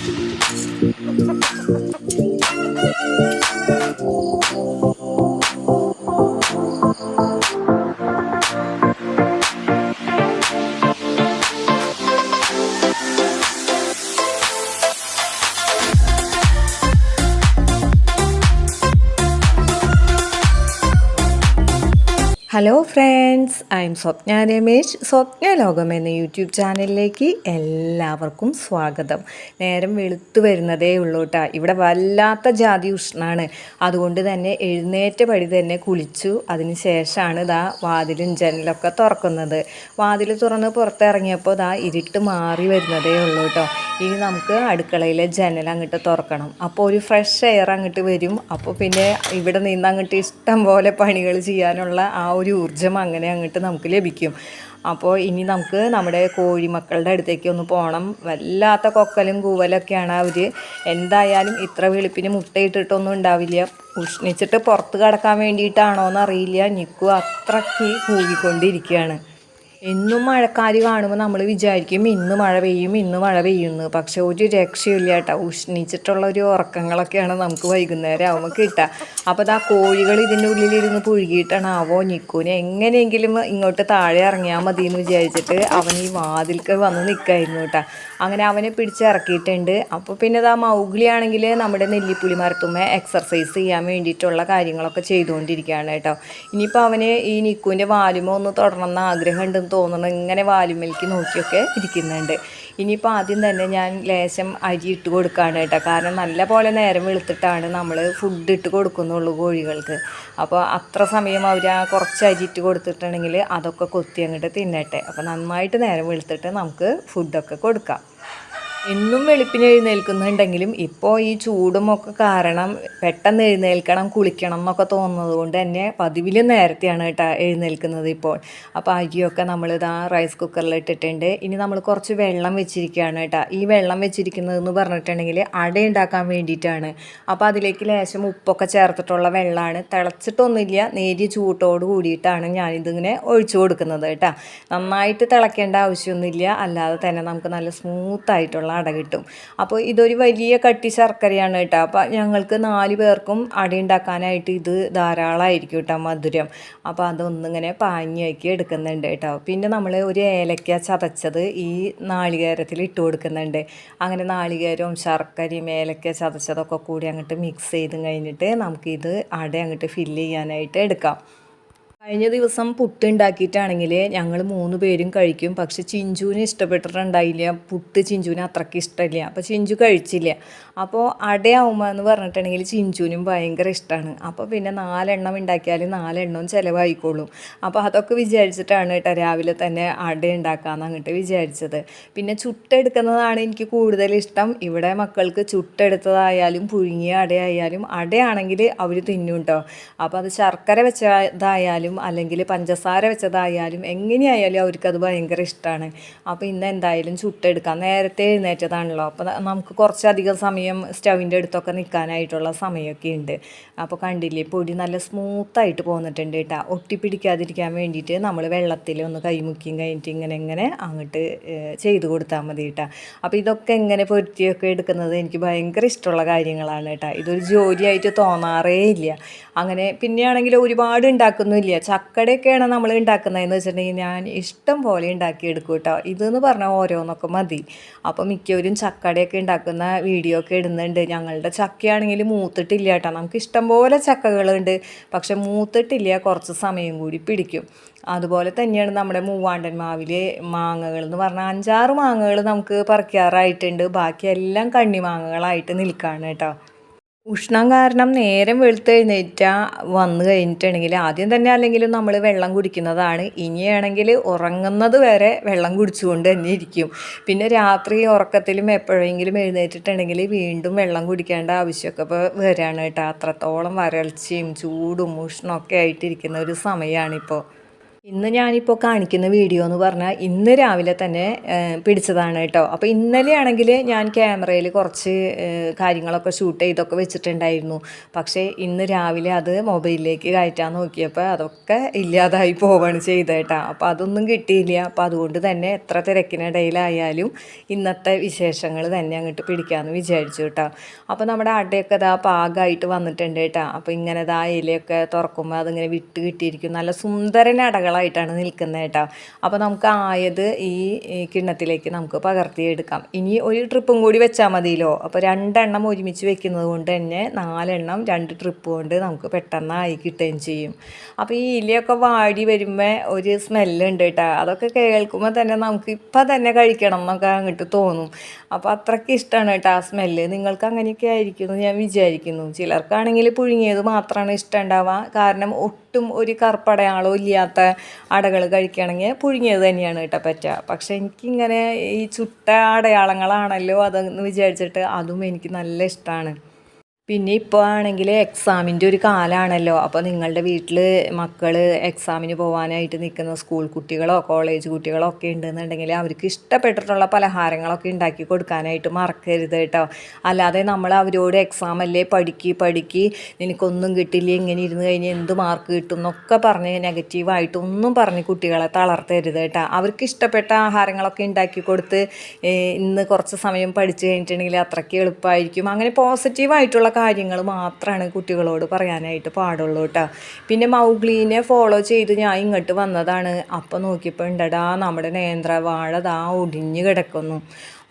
Thank you. Hello friends I'm Swapna Ramesh. Swapna ലോകം എന്ന YouTube ചാനലിലേക്ക് എല്ലാവർക്കും സ്വാഗതം. നേരം വെളുത്തു വരുന്നതേ ഉള്ളൂ കേട്ടോ ഇവിടെ വല്ലാത്ത ജാതി ഉഷ്ണാണ്. അതുകൊണ്ട് തന്നെ എഴുന്നേറ്റ പടി തന്നെ കുളിച്ചു. അതിന് ശേഷമാണ് ഇതാ വാതിലും ജനലൊക്കെ തുറക്കുന്നത്. വാതിൽ തുറന്ന് പുറത്തിറങ്ങിയപ്പോൾ ഇതാ ഇരുട്ട് മാറി വരുന്നതേ ഉള്ളൂ കേട്ടോ ഇനി നമുക്ക് അടുക്കളയിലെ ജനൽ അങ്ങോട്ട് തുറക്കണം. അപ്പോൾ ഒരു ഫ്രഷ് എയർ അങ്ങോട്ട് വരും. അപ്പോൾ പിന്നെ ഇവിടെ നിന്ന് അങ്ങോട്ട് ഇഷ്ടം പോലെ പണികൾ ചെയ്യാനുള്ള ആ ഒരു ഊർജം അങ്ങനെ അങ്ങോട്ട് നമുക്ക് ലഭിക്കും. അപ്പോൾ ഇനി നമുക്ക് നമ്മുടെ കോഴിമക്കളുടെ അടുത്തേക്ക് ഒന്ന് പോകണം. വല്ലാത്ത കൊക്കലും കൂവലൊക്കെയാണ് അവർ എന്തായാലും ഇത്ര വെളുപ്പിന് മുട്ടയിട്ടിട്ടൊന്നും ഉണ്ടാവില്ല. ഉഷ്ണിച്ചിട്ട് പുറത്ത് കടക്കാൻ വേണ്ടിയിട്ടാണോ എന്നറിയില്ല നിൽക്കുക അത്രയ്ക്ക് കൂവിക്കൊണ്ടിരിക്കുകയാണ്. എന്നും മഴക്കാര് കാണുമ്പോൾ നമ്മൾ വിചാരിക്കും ഇന്ന് മഴ പെയ്യും ഇന്ന് മഴ പെയ്യുന്നു. പക്ഷെ ഒരു രക്ഷയില്ല കേട്ടോ. ഉഷ്ണിച്ചിട്ടുള്ള ഒരു ഉറക്കങ്ങളൊക്കെയാണ് നമുക്ക് വൈകുന്നേരം ആവുമ്പോൾ കിട്ടുക അപ്പോൾ ആ കോഴികൾ ഇതിന്റെ ഉള്ളിലിരുന്ന് പുഴുകിയിട്ടാണ് ആവോ നിൽക്കൂന് എങ്ങനെയെങ്കിലും ഇങ്ങോട്ട് താഴെ ഇറങ്ങിയാൽ മതി എന്ന് വിചാരിച്ചിട്ട് അവൻ ഈ വാതിൽക്ക് വന്ന് നിൽക്കായിരുന്നു കേട്ടോ. അങ്ങനെ അവനെ പിടിച്ചിറക്കിയിട്ടുണ്ട് അപ്പോൾ പിന്നെ ആ മൗഗ്ലിയാണെങ്കിൽ നമ്മുടെ നെല്ലിപ്പുളി മരത്തുമ്മ എക്സർസൈസ് ചെയ്യാൻ വേണ്ടിയിട്ടുള്ള കാര്യങ്ങളൊക്കെ ചെയ്തുകൊണ്ടിരിക്കുകയാണ് കേട്ടോ. ഇനിയിപ്പോൾ അവന് ഈ നിക്കുവിന്റെ വാലുമോ ഒന്ന് തുടരണം എന്ന് ആഗ്രഹമുണ്ടെന്ന് തോന്നുന്നു ഇങ്ങനെ വാലുമേൽക്ക് നോക്കിയൊക്കെ ഇരിക്കുന്നുണ്ട്. ഇനിയിപ്പോൾ ആദ്യം തന്നെ ഞാൻ ലേശം അരി ഇട്ട് കൊടുക്കുകയാണ് കേട്ടോ. കാരണം നല്ല പോലെ നേരം വെളുത്തിട്ടാണ് നമ്മൾ ഫുഡ് ഇട്ട് കൊടുക്കുന്നുള്ളൂ കോഴികൾക്ക്. അപ്പോൾ അത്ര സമയം അവർ ആ കുറച്ച് അരി ഇട്ട് കൊടുത്തിട്ടുണ്ടെങ്കിൽ അതൊക്കെ കൊത്തി അങ്ങോട്ട് തിന്നട്ടെ. അപ്പോൾ നന്നായിട്ട് നേരം വെളുത്തിട്ട് നമുക്ക് ഫുഡൊക്കെ കൊടുക്കാം. എന്നും വെളുപ്പിന് എഴുന്നേൽക്കുന്നുണ്ടെങ്കിലും ഇപ്പോൾ ഈ ചൂടുമൊക്കെ കാരണം പെട്ടെന്ന് എഴുന്നേൽക്കണം കുളിക്കണം എന്നൊക്കെ തോന്നുന്നത് കൊണ്ട് തന്നെ പതിവിലും നേരത്തെയാണ് കേട്ടോ എഴുന്നേൽക്കുന്നത് ഇപ്പോൾ. അപ്പോൾ അരിയൊക്കെ നമ്മളിതാ റൈസ് കുക്കറിൽ ഇട്ടിട്ടുണ്ട്. ഇനി നമ്മൾ കുറച്ച് വെള്ളം വെച്ചിരിക്കുകയാണ് കേട്ടോ. ഈ വെള്ളം വെച്ചിരിക്കുന്നതെന്ന് പറഞ്ഞിട്ടുണ്ടെങ്കിൽ അട ഉണ്ടാക്കാൻ വേണ്ടിയിട്ടാണ്. അപ്പോൾ അതിലേക്ക് ലേശം ഉപ്പൊക്കെ ചേർത്തിട്ടുള്ള വെള്ളമാണ് തിളച്ചിട്ടൊന്നുമില്ല. നേരിയ ചൂട്ടോട് കൂടിയിട്ടാണ് ഞാനിതിങ്ങനെ ഒഴിച്ചു കൊടുക്കുന്നത് കേട്ടോ. നന്നായിട്ട് തിളയ്ക്കേണ്ട ആവശ്യമൊന്നുമില്ല. അല്ലാതെ തന്നെ നമുക്ക് നല്ല സ്മൂത്തായിട്ടുള്ള അട കിട്ടും. അപ്പോൾ ഇതൊരു വലിയ കട്ടി ശർക്കരയാണ് കേട്ടോ. അപ്പോൾ ഞങ്ങൾക്ക് നാല് പേർക്കും അട ഉണ്ടാക്കാനായിട്ട് ഇത് ധാരാളമായിരിക്കും കേട്ടോ മധുരം. അപ്പോൾ അതൊന്നിങ്ങനെ പാഞ്ഞാക്കി എടുക്കുന്നുണ്ട് കേട്ടോ. പിന്നെ നമ്മൾ ഒരു ഏലക്ക ചതച്ചത് ഈ നാളികേരത്തിൽ ഇട്ട് കൊടുക്കുന്നുണ്ട്. അങ്ങനെ നാളികേരവും ശർക്കരയും ഏലക്ക ചതച്ചതൊക്കെ കൂടി അങ്ങോട്ട് മിക്സ് ചെയ്ത് കഴിഞ്ഞിട്ട് നമുക്കിത് അട അങ്ങോട്ട് ഫില്ല് ചെയ്യാനായിട്ട് എടുക്കാം. കഴിഞ്ഞ ദിവസം പുട്ട് ഉണ്ടാക്കിയിട്ടാണെങ്കിൽ ഞങ്ങൾ മൂന്ന് പേരും കഴിക്കും. പക്ഷെ ചിഞ്ചുവിന് ഇഷ്ടപ്പെട്ടിട്ടുണ്ടായില്ല. പുട്ട് ചിഞ്ചുവിന് അത്രയ്ക്ക് ഇഷ്ടമില്ല. അപ്പോൾ ചിഞ്ചു കഴിച്ചില്ല. അപ്പോൾ അടയാവുമ്പോൾ എന്ന് പറഞ്ഞിട്ടുണ്ടെങ്കിൽ ചിഞ്ചുവിനും ഭയങ്കര ഇഷ്ടമാണ് അപ്പോൾ പിന്നെ നാലെണ്ണം ഉണ്ടാക്കിയാൽ നാലെണ്ണവും ചിലവായിക്കോളും. അപ്പോൾ അതൊക്കെ വിചാരിച്ചിട്ടാണ് കേട്ടോ രാവിലെ തന്നെ അട ഉണ്ടാക്കാമെന്ന് അങ്ങോട്ട് വിചാരിച്ചത്. പിന്നെ ചുട്ടെടുക്കുന്നതാണ് എനിക്ക് കൂടുതൽ ഇഷ്ടം. ഇവിടെ മക്കൾക്ക് ചുട്ടെടുത്തതായാലും പുഴുങ്ങിയ അടയായാലും അടയാണെങ്കിൽ അവർ തിന്നും കേട്ടോ. അപ്പോൾ അത് ശർക്കര വെച്ചതായാലും അല്ലെങ്കിൽ പഞ്ചസാര വെച്ചതായാലും എങ്ങനെയായാലും അവർക്കത് ഭയങ്കര ഇഷ്ടമാണ് അപ്പോൾ ഇന്ന് എന്തായാലും ചുട്ടെടുക്കാം നേരത്തെ എഴുന്നേറ്റതാണല്ലോ. അപ്പോൾ നമുക്ക് കുറച്ചധികം സമയം സ്റ്റവിന്റെ അടുത്തൊക്കെ നിൽക്കാനായിട്ടുള്ള സമയമൊക്കെ ഉണ്ട്. അപ്പോൾ കണ്ടില്ലേ പൊടി നല്ല സ്മൂത്തായിട്ട് പോന്നിട്ടുണ്ട് കേട്ടോ. ഒട്ടിപ്പിടിക്കാതിരിക്കാൻ വേണ്ടിയിട്ട് നമ്മൾ വെള്ളത്തിൽ ഒന്ന് കൈമുക്കിയും കഴിഞ്ഞിട്ട് ഇങ്ങനെ ഇങ്ങനെ അങ്ങോട്ട് ചെയ്ത് കൊടുത്താൽ മതി കേട്ടോ. അപ്പോൾ ഇതൊക്കെ എങ്ങനെ പൊരുത്തിയൊക്കെ എടുക്കുന്നത് എനിക്ക് ഭയങ്കര ഇഷ്ടമുള്ള കാര്യങ്ങളാണ് കേട്ടോ. ഇതൊരു ജോലിയായിട്ട് തോന്നാറേ ഇല്ല. അങ്ങനെ പിന്നെയാണെങ്കിൽ ഒരുപാട് ഉണ്ടാക്കുന്നില്ല ചക്കടയൊക്കെയാണ് നമ്മൾ ഉണ്ടാക്കുന്നതെന്ന് വെച്ചിട്ടുണ്ടെങ്കിൽ ഞാൻ ഇഷ്ടം പോലെ ഉണ്ടാക്കിയെടുക്കും കേട്ടോ ഇതെന്ന് പറഞ്ഞാൽ ഓരോന്നൊക്കെ മതി. അപ്പോൾ മിക്കവരും ചക്കടയൊക്കെ ഉണ്ടാക്കുന്ന വീഡിയോ ഒക്കെ ഇടുന്നുണ്ട്. ഞങ്ങളുടെ ചക്കയാണെങ്കിൽ മൂത്തിട്ടില്ല കേട്ടോ നമുക്ക് ഇഷ്ടം പോലെ ചക്കകളുണ്ട്. പക്ഷെ മൂത്തിട്ടില്ല കുറച്ച് സമയം കൂടി പിടിക്കും. അതുപോലെ തന്നെയാണ് നമ്മുടെ മൂവാണ്ടൻ മാവിലെ മാങ്ങകൾ എന്ന് പറഞ്ഞാൽ അഞ്ചാറ് മാങ്ങകൾ നമുക്ക് പറിക്കാറായിട്ടുണ്ട്. ബാക്കിയെല്ലാം കണ്ണിമാങ്ങകളായിട്ട് നിൽക്കുകയാണ് കേട്ടോ ഉഷ്ണം കാരണം നേരം വെളുത്ത് വെളുത്തെഴുന്നേറ്റ വന്നു കഴിഞ്ഞിട്ടുണ്ടെങ്കിൽ ആദ്യം തന്നെ അല്ലെങ്കിലും നമ്മൾ വെള്ളം കുടിക്കുന്നതാണ്. ഇനിയാണെങ്കിൽ ഉറങ്ങുന്നത് വരെ വെള്ളം കുടിച്ചുകൊണ്ട് തന്നെ ഇരിക്കും. പിന്നെ രാത്രി ഉറക്കത്തിലും എപ്പോഴെങ്കിലും എഴുന്നേറ്റിട്ടുണ്ടെങ്കിൽ വീണ്ടും വെള്ളം കുടിക്കേണ്ട ആവശ്യമൊക്കെ ഇപ്പോൾ വരികയാണ് കേട്ടോ. അത്രത്തോളം വരൾച്ചയും ചൂടും ഉഷ്ണമൊക്കെ ആയിട്ടിരിക്കുന്ന ഒരു സമയമാണിപ്പോൾ. ഇന്ന് ഞാനിപ്പോൾ കാണിക്കുന്ന വീഡിയോ എന്ന് പറഞ്ഞാൽ ഇന്ന് രാവിലെ തന്നെ പിടിച്ചതാണ് കേട്ടോ. അപ്പോൾ ഇന്നലെ ആണെങ്കിൽ ഞാൻ ക്യാമറയിൽ കുറച്ച് കാര്യങ്ങളൊക്കെ ഷൂട്ട് ചെയ്തൊക്കെ വെച്ചിട്ടുണ്ടായിരുന്നു. പക്ഷേ ഇന്ന് രാവിലെ അത് മൊബൈലിലേക്ക് കയറ്റാൻ നോക്കിയപ്പോൾ അതൊക്കെ ഇല്ലാതായി പോവാണ് ചെയ്തത് കേട്ടോ. അപ്പോൾ അതൊന്നും കിട്ടിയില്ല. അപ്പോൾ അതുകൊണ്ട് തന്നെ എത്ര തിരക്കിനിടയിലായാലും ഇന്നത്തെ വിശേഷങ്ങൾ തന്നെ അങ്ങോട്ട് പിടിക്കാമെന്ന് വിചാരിച്ചു കേട്ടോ. അപ്പോൾ നമ്മുടെ അടയൊക്കെ ഇതാ പാകമായിട്ട് വന്നിട്ടുണ്ട് കേട്ടോ. അപ്പോൾ ഇങ്ങനെ ഇതാ ഇലയൊക്കെ തുറക്കുമ്പോൾ അതിങ്ങനെ വിട്ട് കിട്ടിയിരിക്കും. നല്ല സുന്ദരൻ അടകളായിട്ടാണ് നിൽക്കുന്നത് കേട്ടോ. അപ്പോൾ നമുക്ക് ആയത് ഈ കിണ്ണത്തിലേക്ക് നമുക്ക് പകർത്തിയെടുക്കാം. ഇനി ഒരു ട്രിപ്പും കൂടി വെച്ചാൽ മതിയല്ലോ. അപ്പോൾ രണ്ടെണ്ണം ഒരുമിച്ച് വെക്കുന്നത് കൊണ്ട് തന്നെ നാലെണ്ണം രണ്ട് ട്രിപ്പ് കൊണ്ട് നമുക്ക് പെട്ടെന്നായി കിട്ടുകയും ചെയ്യും. അപ്പോൾ ഈ ഇലയൊക്കെ വാടി വരുമ്പോൾ ഒരു സ്മെല്ലുണ്ട് കേട്ടോ. അതൊക്കെ കേൾക്കുമ്പോൾ തന്നെ നമുക്ക് ഇപ്പം തന്നെ കഴിക്കണം എന്നൊക്കെ അങ്ങോട്ട് തോന്നും. അപ്പോൾ അത്രയ്ക്ക് ഇഷ്ടമാണ് കേട്ടോ ആ സ്മെല്ല് നിങ്ങൾക്ക് അങ്ങനെയൊക്കെ ആയിരിക്കും എന്ന് ഞാൻ വിചാരിക്കുന്നു. ചിലർക്കാണെങ്കിൽ പുഴുങ്ങിയത് മാത്രമാണ് ഇഷ്ടം ഉണ്ടാവുക. കാരണം ഒട്ടും ഒരു കറുപ്പടയാളോ ഇല്ലാത്ത അടകൾ കഴിക്കുകയാണെങ്കിൽ പുഴുങ്ങിയത് തന്നെയാണ് കേട്ടോ പറ്റുക പക്ഷെ എനിക്കിങ്ങനെ ഈ ചുട്ട അടയാളങ്ങളാണല്ലോ അതെന്ന് വിചാരിച്ചിട്ട് അതും എനിക്ക് നല്ല ഇഷ്ടമാണ് പിന്നെ ഇപ്പോൾ ആണെങ്കിൽ എക്സാമിന്റെ ഒരു കാലമാണല്ലോ അപ്പോൾ നിങ്ങളുടെ വീട്ടിൽ മക്കൾ എക്സാമിന് പോകാനായിട്ട് നിൽക്കുന്ന സ്കൂൾ കുട്ടികളോ കോളേജ് കുട്ടികളോ ഒക്കെ ഉണ്ടെന്നുണ്ടെങ്കിൽ അവർക്ക് ഇഷ്ടപ്പെട്ടിട്ടുള്ള പലഹാരങ്ങളൊക്കെ ഉണ്ടാക്കി കൊടുക്കാനായിട്ട് മറക്കരുത് കേട്ടോ. അല്ലാതെ നമ്മൾ അവരോട് എക്സാം അല്ലേ പഠിക്കി പഠിക്ക് നിനക്കൊന്നും കിട്ടില്ല ഇങ്ങനെ ഇരുന്ന് കഴിഞ്ഞാൽ എന്ത് മാർക്ക് കിട്ടും എന്നൊക്കെ പറഞ്ഞ് നെഗറ്റീവായിട്ട് ഒന്നും പറഞ്ഞ് കുട്ടികളെ തളർത്തരുത് കേട്ടോ. അവർക്ക് ഇഷ്ടപ്പെട്ട ആഹാരങ്ങളൊക്കെ ഉണ്ടാക്കി കൊടുത്ത് ഇന്ന് കുറച്ച് സമയം പഠിച്ചു കഴിഞ്ഞിട്ടുണ്ടെങ്കിൽ അത്രയ്ക്ക് എളുപ്പമായിരിക്കും അങ്ങനെ പോസിറ്റീവായിട്ടുള്ള കാര്യങ്ങൾ മാത്രമാണ് കുട്ടികളോട് പറയാനായിട്ട് പാടുള്ളൂ കേട്ടോ പിന്നെ മൗഗ്ലീനെ ഫോളോ ചെയ്ത് ഞാൻ ഇങ്ങോട്ട് വന്നതാണ്. അപ്പോൾ നോക്കിയപ്പോൾ ഉണ്ടടാ നമ്മുടെ നേന്ത്രവാഴ ദാ ഒടിഞ്ഞ് കിടക്കുന്നു.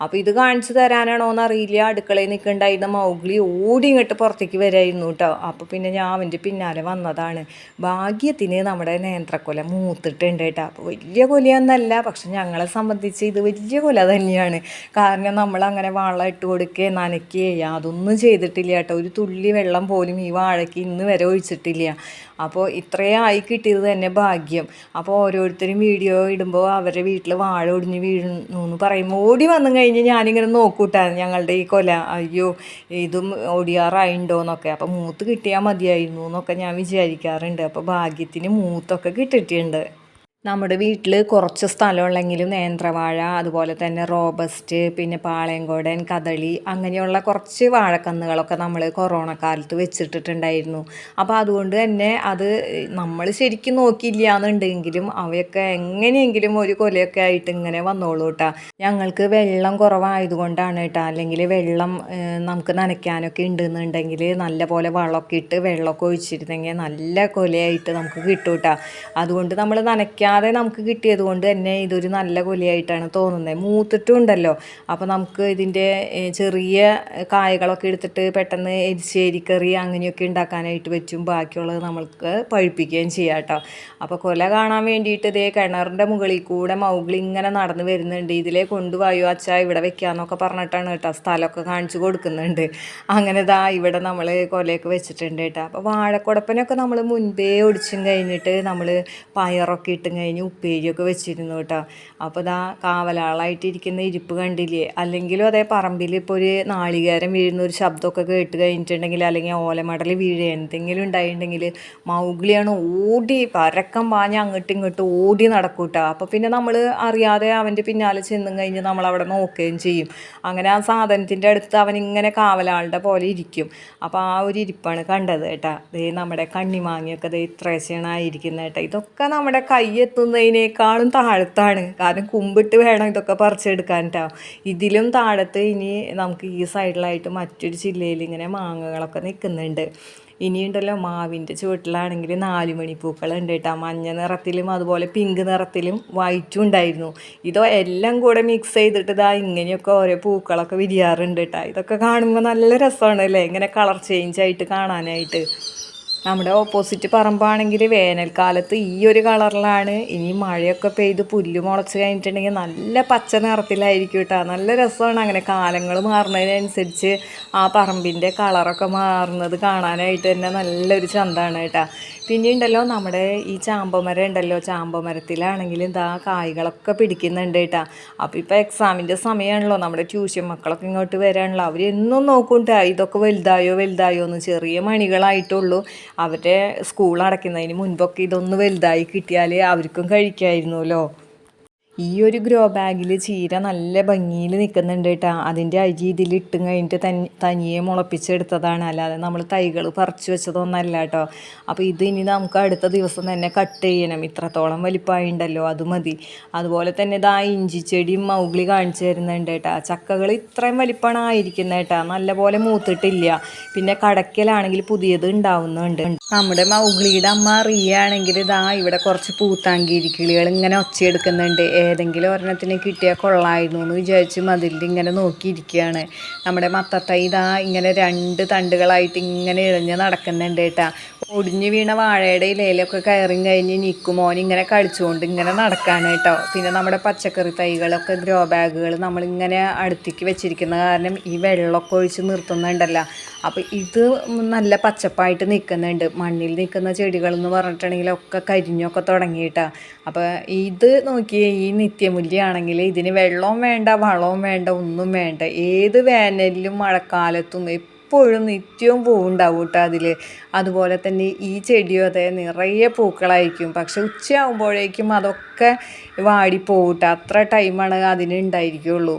അപ്പോൾ ഇത് കാണിച്ചു തരാനാണോ എന്നറിയില്ല. അടുക്കളയിൽ നിൽക്കണ്ടായിരുന്ന മൗഗ്ലി ഓടി ഇങ്ങോട്ട് പുറത്തേക്ക് വരായിരുന്നു കേട്ടോ. അപ്പോൾ പിന്നെ ഞാൻ അവന്റെ പിന്നാലെ വന്നതാണ്. ഭാഗ്യത്തിന് നമ്മുടെ നേന്ത്രക്കൊല മൂത്തിട്ടുണ്ട് കേട്ടോ. അപ്പോൾ വലിയ കൊലയൊന്നല്ല പക്ഷെ ഞങ്ങളെ സംബന്ധിച്ച് ഇത് വലിയ കൊല തന്നെയാണ്. കാരണം നമ്മൾ അങ്ങനെ വളം ഇട്ട് കൊടുക്കേ നനയ്ക്കുകയോ അതൊന്നും ചെയ്തിട്ടില്ല കേട്ടോ. ഒരു തുള്ളി വെള്ളം പോലും ഈ വാഴയ്ക്ക് ഇന്ന് വരെ ഒഴിച്ചിട്ടില്ല. അപ്പോൾ ഇത്രയും ആയി കിട്ടിയത് തന്നെ ഭാഗ്യം. അപ്പോൾ ഓരോരുത്തരും വീഡിയോ ഇടുമ്പോൾ അവരുടെ വീട്ടിൽ വാഴ ഒടിഞ്ഞ് വീഴുന്നു എന്ന് പറയുമ്പോൾ ഓടി വന്നു കഴിഞ്ഞ് ഞാനിങ്ങനെ നോക്കൂട്ടാണ് ഞങ്ങളുടെ ഈ കൊല. അയ്യോ ഇതും ഒടിയാറായിണ്ടോ എന്നൊക്കെ അപ്പോൾ മൂത്ത് കിട്ടിയാൽ മതിയായിരുന്നു എന്നൊക്കെ ഞാൻ വിചാരിക്കാറുണ്ട്. അപ്പോൾ ഭാഗ്യത്തിന് മൂത്തൊക്കെ കിട്ടിയിട്ടുണ്ട്. നമ്മുടെ വീട്ടിൽ കുറച്ച് സ്ഥലമുള്ളെങ്കിലും നേന്ത്രവാഴ അതുപോലെ തന്നെ റോബസ്റ്റ് പിന്നെ പാളയംകോടൻ കദളി അങ്ങനെയുള്ള കുറച്ച് വാഴക്കന്നുകളൊക്കെ നമ്മൾ കൊറോണ കാലത്ത് വെച്ചിട്ടിട്ടുണ്ടായിരുന്നു. അപ്പോൾ അതുകൊണ്ട് തന്നെ അത് നമ്മൾ ശരിക്കും നോക്കിയില്ല എന്നുണ്ടെങ്കിലും അവയൊക്കെ എങ്ങനെയെങ്കിലും ഒരു കൊലയൊക്കെ ആയിട്ട് ഇങ്ങനെ വന്നോളൂ കേട്ടോ ഞങ്ങൾക്ക് വെള്ളം കുറവായതുകൊണ്ടാണ് കേട്ടോ അല്ലെങ്കിൽ വെള്ളം നമുക്ക് നനയ്ക്കാനൊക്കെ ഉണ്ടെന്നുണ്ടെങ്കിൽ നല്ല പോലെ വളമൊക്കെ ഇട്ട് വെള്ളമൊക്കെ ഒഴിച്ചിരുന്നെങ്കിൽ നല്ല കൊലയായിട്ട് നമുക്ക് കിട്ടും അതുകൊണ്ട് നമ്മൾ നനയ്ക്കാതെ നമുക്ക് കിട്ടിയത് കൊണ്ട് തന്നെ ഇതൊരു നല്ല കൊലയായിട്ടാണ് തോന്നുന്നത് മൂത്തിട്ടും ഉണ്ടല്ലോ അപ്പോൾ നമുക്ക് ഇതിന്റെ ചെറിയ കായകളൊക്കെ എടുത്തിട്ട് പെട്ടെന്ന് എരിശ്ശേരിക്കറി അങ്ങനെയൊക്കെ ഉണ്ടാക്കാനായിട്ട് പറ്റും. ബാക്കിയുള്ളത് നമ്മൾക്ക് പഴുപ്പിക്കുകയും ചെയ്യാം കേട്ടോ. അപ്പോൾ കൊല കാണാൻ വേണ്ടിയിട്ട് ഇതേ കിണറിന്റെ മുകളിൽ കൂടെ മൗഗ്ലി ഇങ്ങനെ നടന്നു വരുന്നുണ്ട്. ഇതിലേ കൊണ്ടുപോയോ അച്ഛാ ഇവിടെ വെക്കാന്നൊക്കെ പറഞ്ഞിട്ടാണ് കേട്ടോ സ്ഥലമൊക്കെ കാണിച്ചു കൊടുക്കുന്നുണ്ട്. അങ്ങനെ ദാ ഇവിടെ നമ്മൾ കൊലയൊക്കെ വെച്ചിട്ടുണ്ട് കേട്ടോ. അപ്പോൾ വാഴക്കുടപ്പനൊക്കെ നമ്മൾ മുൻപേ ഒടിച്ചും കഴിഞ്ഞിട്ട് നമ്മൾ പയറൊക്കെ ഇട്ടും കഴിഞ്ഞ് ഉപ്പേരിയൊക്കെ വെച്ചിരുന്നു കേട്ടോ. അപ്പോൾ ഇതാ കാവലാളായിട്ടിരിക്കുന്ന ഇരിപ്പ് കണ്ടില്ലേ? അല്ലെങ്കിലും അതേ പറമ്പിൽ ഇപ്പോൾ ഒരു നാളികേരം വീഴുന്ന ഒരു ശബ്ദമൊക്കെ കേട്ട് കഴിഞ്ഞിട്ടുണ്ടെങ്കിൽ അല്ലെങ്കിൽ ഓലമടൽ വീഴുക എന്തെങ്കിലും ഉണ്ടായിട്ടുണ്ടെങ്കിൽ മൗഗ്ലിയാണ് ഓടി പരക്കം പാഞ്ഞ് അങ്ങോട്ടും ഇങ്ങോട്ടും ഓടി നടക്കും കേട്ടോ. അപ്പോൾ പിന്നെ നമ്മൾ അറിയാതെ അവന്റെ പിന്നാലെ ചെന്നും കഴിഞ്ഞ് നമ്മൾ അവിടെ നോക്കുകയും ചെയ്യും. അങ്ങനെ ആ സാധനത്തിന്റെ അടുത്ത് അവൻ ഇങ്ങനെ കാവലാളുടെ പോലെ ഇരിക്കും. അപ്പോൾ ആ ഒരു ഇരിപ്പാണ് കണ്ടത് കേട്ടാ. ദേ നമ്മുടെ കണ്ണിമാങ്ങിയൊക്കെ ദേ ഇത്രേശയാണ് ആയിരിക്കുന്നത് കേട്ടോ. ഇതൊക്കെ നമ്മുടെ കൈ എത്തുന്നതിനേക്കാളും താഴത്താണ്. കാരണം കുമ്പിട്ട് വേണം ഇതൊക്കെ പറിച്ചെടുക്കാൻ കേട്ടോ ഇതിലും താഴത്ത് ഇനി നമുക്ക് ഈ സൈഡിലായിട്ട് മറ്റൊരു ജില്ലയിൽ ഇങ്ങനെ മാങ്ങകളൊക്കെ നിൽക്കുന്നുണ്ട്. ഇനിയുണ്ടല്ലോ മാവിന്റെ ചുവട്ടിലാണെങ്കിൽ നാല് മണിപ്പൂക്കളുണ്ട് കേട്ടോ മഞ്ഞ നിറത്തിലും അതുപോലെ പിങ്ക് നിറത്തിലും വൈറ്റും ഉണ്ടായിരുന്നു. ഇതോ എല്ലാം കൂടെ മിക്സ് ചെയ്തിട്ട് ഇതാ ഇങ്ങനെയൊക്കെ ഓരോ പൂക്കളൊക്കെ വിരിയാറുണ്ട് കേട്ടോ ഇതൊക്കെ കാണുമ്പോൾ നല്ല രസമാണ് അല്ലേ ഇങ്ങനെ കളർ ചേഞ്ച് ആയിട്ട് കാണാനായിട്ട്. നമ്മുടെ ഓപ്പോസിറ്റ് പറമ്പാണെങ്കിൽ വേനൽക്കാലത്ത് ഈ ഒരു കളറിലാണ് ഇനി മഴയൊക്കെ പെയ്ത് പുല്ല് മുളച്ച് കഴിഞ്ഞിട്ടുണ്ടെങ്കിൽ നല്ല പച്ച നിറത്തിലായിരിക്കും കേട്ടോ നല്ല രസമാണ് അങ്ങനെ കാലങ്ങൾ മാറുന്നതിനനുസരിച്ച് ആ പറമ്പിന്റെ കളറൊക്കെ മാറുന്നത് കാണാനായിട്ട് തന്നെ നല്ലൊരു ചന്തമാണ് കേട്ടോ പിന്നെ ഉണ്ടല്ലോ നമ്മുടെ ഈ ചാമ്പമരം ഉണ്ടല്ലോ. ചാമ്പമരത്തിലാണെങ്കിലും ഇതാ കായ്കളൊക്കെ പിടിക്കുന്നുണ്ട് കേട്ടോ അപ്പോൾ ഇപ്പോൾ എക്സാമിന്റെ സമയമാണല്ലോ നമ്മുടെ ട്യൂഷൻ മക്കളൊക്കെ ഇങ്ങോട്ട് വരാണല്ലോ അവർ എന്നും നോക്കും ഇതൊക്കെ വലുതായോ വലുതായോ എന്ന്. ചെറിയ മണികളായിട്ടുള്ളൂ. അവരുടെ സ്കൂൾ അടയ്ക്കുന്നതിന് മുൻപൊക്കെ ഇതൊന്ന് വലുതായി കിട്ടിയാൽ അവർക്കും കഴിക്കായിരുന്നല്ലോ ഈ ഒരു ഗ്രോ ബാഗിൽ ചീര നല്ല ഭംഗിയിൽ നിൽക്കുന്നുണ്ട് കേട്ടോ അതിന്റെ അരി ഇതിൽ ഇട്ടും കഴിഞ്ഞിട്ട് തനി തനിയെ മുളപ്പിച്ചെടുത്തതാണ്. അല്ലാതെ നമ്മൾ തൈകൾ പറിച്ചു വെച്ചതൊന്നല്ല കേട്ടോ അപ്പോൾ ഇത് ഇനി നമുക്ക് അടുത്ത ദിവസം തന്നെ കട്ട് ചെയ്യണം. ഇത്രത്തോളം വലിപ്പമായിണ്ടല്ലോ അത് മതി. അതുപോലെ തന്നെ ഇതാ ഇഞ്ചി ചെടിയും മൗഗ്ലി കാണിച്ചു തരുന്നുണ്ട് കേട്ടോ ചക്കകൾ ഇത്രയും വലിപ്പമാണ് ആയിരിക്കുന്നത് കേട്ടോ നല്ലപോലെ മൂത്തിട്ടില്ല. പിന്നെ കടക്കലാണെങ്കിൽ പുതിയത് ഉണ്ടാവുന്നുണ്ട്. നമ്മുടെ മൗഗ്ലിയുടെ അമ്മ അറിയുകയാണെങ്കിൽ ഇതാ ഇവിടെ കുറച്ച് പൂത്താങ്കിരി കിളികൾ ഇങ്ങനെ ഒച്ചയെടുക്കുന്നുണ്ട്. ഏതെങ്കിലും ഒരെണ്ണത്തിന് കിട്ടിയാൽ കൊള്ളായിരുന്നു എന്ന് വിചാരിച്ച് മതിലിൽ ഇങ്ങനെ നോക്കിയിരിക്കുകയാണ്. നമ്മുടെ മത്തത്തൈ ഇതാ ഇങ്ങനെ രണ്ട് തണ്ടുകളായിട്ട് ഇങ്ങനെ ഇഴഞ്ഞ് നടക്കുന്നുണ്ട് കേട്ടാ. ഒടിഞ്ഞു വീണ വാഴയുടെ ഇലയിലൊക്കെ കയറി കഴിഞ്ഞ് നിൽക്കുമോൻ ഇങ്ങനെ കളിച്ചുകൊണ്ട് ഇങ്ങനെ നടക്കാണ് കേട്ടോ. പിന്നെ നമ്മുടെ പച്ചക്കറി തൈകളൊക്കെ ഗ്രോ ബാഗുകൾ നമ്മളിങ്ങനെ അടുത്തേക്ക് വെച്ചിരിക്കുന്ന കാരണം ഈ വെള്ളമൊക്കെ ഒഴിച്ച് നിർത്തുന്നുണ്ടല്ലോ. അപ്പോൾ ഇത് നല്ല പച്ചപ്പായിട്ട് നിൽക്കുന്നുണ്ട്. മണ്ണിൽ നിൽക്കുന്ന ചെടികൾ എന്ന് പറഞ്ഞിട്ടുണ്ടെങ്കിൽ ഒക്കെ കരിഞ്ഞൊക്കെ തുടങ്ങിയിട്ടാണ് അപ്പോൾ ഇത് നോക്കിയേ ഈ നിത്യമുല്യാണെങ്കിൽ ഇതിന് വെള്ളവും വേണ്ട വളവും വേണ്ട ഒന്നും വേണ്ട. ഏത് വേനലിലും മഴക്കാലത്തും എപ്പോഴും നിത്യവും പൂവുണ്ടാവും കേട്ടോ അതിൽ അതുപോലെ തന്നെ ഈ ചെടിയും അതെ നിറയെ പൂക്കളായിരിക്കും. പക്ഷെ ഉച്ചയാകുമ്പോഴേക്കും അതൊക്കെ വാടിപ്പോവും കേട്ടോ. അത്ര ടൈമാണ് അതിന് ഉണ്ടായിരിക്കുള്ളൂ.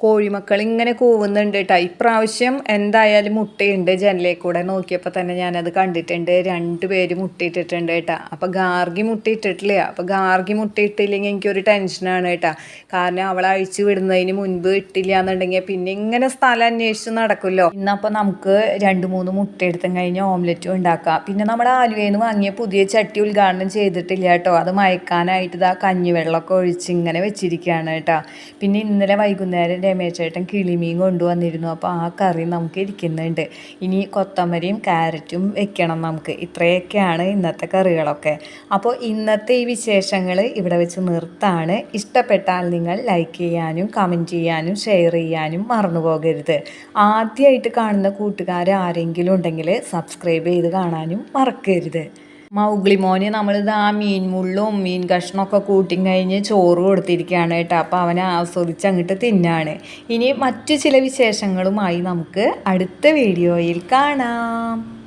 കോഴിമക്കൾ ഇങ്ങനെ കൂവുന്നുണ്ട് കേട്ടോ ഇപ്രാവശ്യം എന്തായാലും മുട്ടയുണ്ട് ജനലേ കൂടെ നോക്കിയപ്പോൾ തന്നെ ഞാനത് കണ്ടിട്ടുണ്ട്. രണ്ട് പേര് മുട്ടയിട്ടിട്ടുണ്ട് കേട്ടോ അപ്പോൾ ഗാർഗി മുട്ടയിട്ടിട്ടില്ല. അപ്പോൾ ഗാർഗി മുട്ടയിട്ടില്ലെങ്കിൽ എനിക്കൊരു ടെൻഷനാണ് കേട്ടോ കാരണം അവളെ അഴിച്ചു വിടുന്നതിന് മുൻപ് ഇട്ടില്ല എന്നുണ്ടെങ്കിൽ പിന്നെ ഇങ്ങനെ സ്ഥലം അന്വേഷിച്ച് നടക്കുമല്ലോ. ഇന്നപ്പോൾ നമുക്ക് രണ്ട് മൂന്ന് മുട്ട എടുത്തും കഴിഞ്ഞ് ഓംലെറ്റും ഉണ്ടാക്കാം. പിന്നെ നമ്മുടെ ആലുവയിൽ നിന്ന് വാങ്ങിയ പുതിയ ചട്ടി ഉദ്ഘാടനം ചെയ്തിട്ടില്ല കേട്ടോ അത് മയക്കാനായിട്ട് ഇതാ കഞ്ഞിവെള്ളമൊക്കെ ഒഴിച്ച് ഇങ്ങനെ വെച്ചിരിക്കുകയാണ് കേട്ടോ പിന്നെ ഇന്നലെ വൈകുന്നേരം രമേശേട്ടൻ കിളിമീൻ കൊണ്ടുവന്നിരുന്നു. അപ്പോൾ ആ കറി നമുക്ക് ഇരിക്കുന്നുണ്ട്. ഇനി കൊത്തമരിയും ക്യാരറ്റും വെക്കണം നമുക്ക്. ഇത്രയൊക്കെയാണ് ഇന്നത്തെ കറികളൊക്കെ. അപ്പോൾ ഇന്നത്തെ ഈ വിശേഷങ്ങൾ ഇവിടെ വെച്ച് നിർത്താണ്. ഇഷ്ടപ്പെട്ടാൽ നിങ്ങൾ ലൈക്ക് ചെയ്യാനും കമന്റ് ചെയ്യാനും ഷെയർ ചെയ്യാനും മറന്നു പോകരുത്. ആദ്യമായിട്ട് കാണുന്ന കൂട്ടുകാർ ആരെങ്കിലും ഉണ്ടെങ്കിൽ സബ്സ്ക്രൈബ് ചെയ്ത് കാണാനും മറക്കരുത്. മൗഗ്ലി മോന് നമ്മളിത് ആ മീൻ മുള്ളും മീൻ കഷ്ണമൊക്കെ കൂട്ടിയും കഴിഞ്ഞ് ചോറ് കൊടുത്തിരിക്കുകയാണ് കേട്ടോ. അപ്പോൾ അവനെ ആസ്വദിച്ച് അങ്ങോട്ട് തിന്നാണ്. ഇനി മറ്റു ചില വിശേഷങ്ങളുമായി നമുക്ക് അടുത്ത വീഡിയോയിൽ കാണാം.